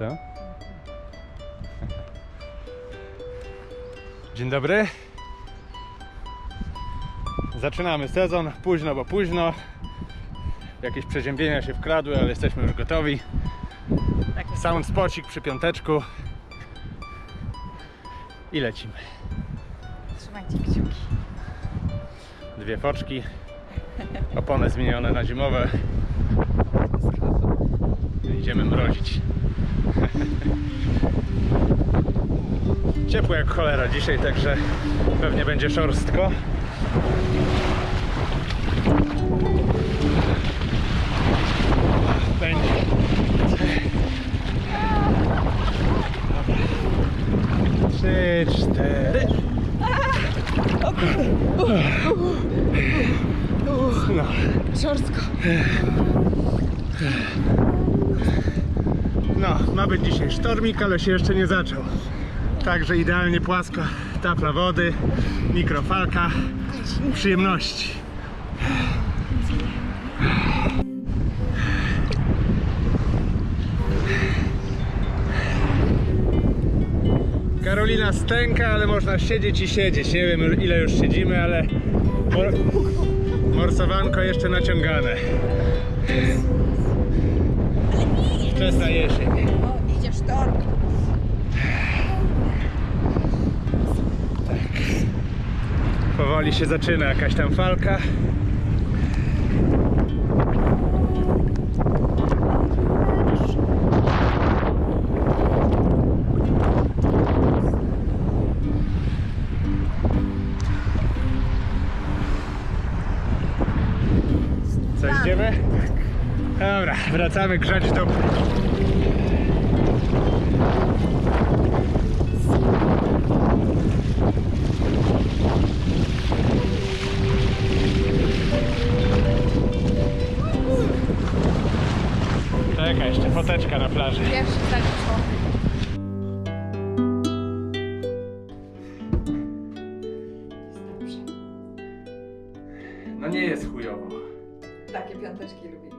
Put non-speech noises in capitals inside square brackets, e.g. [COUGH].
Co? [LAUGHS] Dzień dobry. Zaczynamy sezon. Późno, bo późno. Jakieś przeziębienia się wkradły, ale jesteśmy już gotowi. Tak. Sound spocik przy piąteczku. I lecimy. Trzymajcie kciuki. Dwie foczki. Opony zmienione na zimowe. Idziemy mrozić. Ciepło jak cholera dzisiaj, także pewnie będzie szorstko. Będzie. Trzy, cztery. No. Szorstko. Ma być dzisiaj sztormik, ale się jeszcze nie zaczął. Także idealnie płaska tafla wody, mikrofalka, przyjemności. Karolina stęka, ale można siedzieć i siedzieć. Nie wiem ile już siedzimy, ale mor morsowanko jeszcze naciągane. Wczesna jesień. O, idzie sztorm. Powoli się zaczyna jakaś tam falka. Co idziemy? Dobra, wracamy grzać dupy. Czekaj, jeszcze foteczka na plaży. Pierwszy zaliczą. No nie jest chujowo. Takie piąteczki lubię.